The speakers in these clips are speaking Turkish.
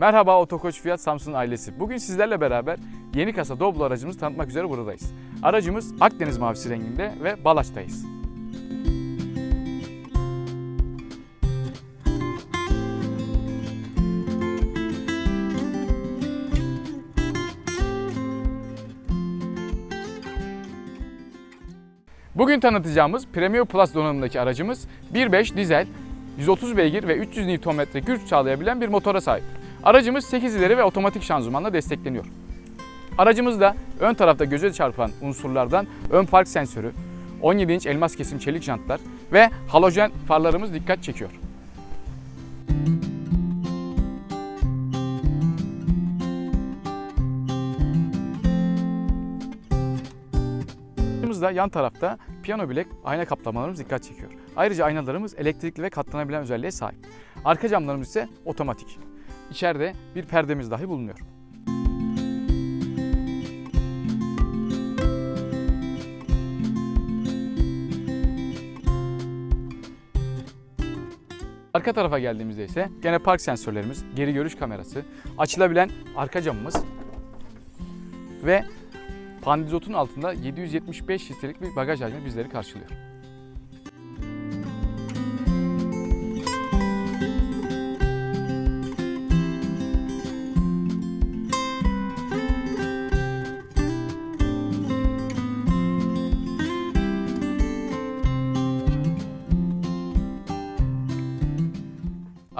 Merhaba Otokoç Fiyat Samsun ailesi. Bugün sizlerle beraber yeni kasa Doblo aracımızı tanıtmak üzere buradayız. Aracımız Akdeniz mavisi renginde ve Balaç'tayız. Bugün tanıtacağımız Premium Plus donanımındaki aracımız 1.5 dizel, 130 beygir ve 300 Nm güç sağlayabilen bir motora sahip. Aracımız 8 ileri ve otomatik şanzımanla destekleniyor. Aracımızda ön tarafta göze çarpan unsurlardan ön park sensörü, 17 inç elmas kesim çelik jantlar ve halojen farlarımız dikkat çekiyor. Aracımızda yan tarafta piyano bilek ayna kaplamalarımız dikkat çekiyor. Ayrıca aynalarımız elektrikli ve katlanabilen özelliğe sahip. Arka camlarımız ise otomatik. İçeride bir perdemiz dahi bulunuyor. Arka tarafa geldiğimizde ise gene park sensörlerimiz, geri görüş kamerası, açılabilen arka camımız ve Pandizot'un altında 775 litrelik bir bagaj hacmi bizleri karşılıyor.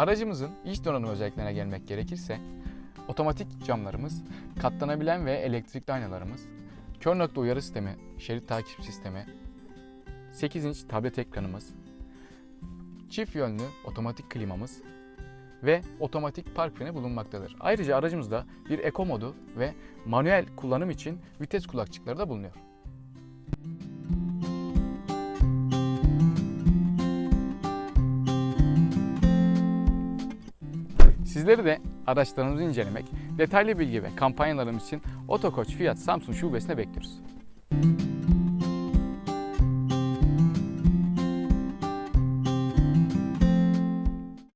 Aracımızın iç donanım özelliklerine gelmek gerekirse otomatik camlarımız, katlanabilen ve elektrikli aynalarımız, kör nokta uyarı sistemi, şerit takip sistemi, 8 inç tablet ekranımız, çift yönlü otomatik klimamız ve otomatik park freni bulunmaktadır. Ayrıca aracımızda bir eko modu ve manuel kullanım için vites kulakçıkları da bulunuyor. Sizleri de araçlarınızı incelemek, detaylı bilgi ve kampanyalarımız için Otokoç Fiyat Samsun Şubesi'ne bekliyoruz.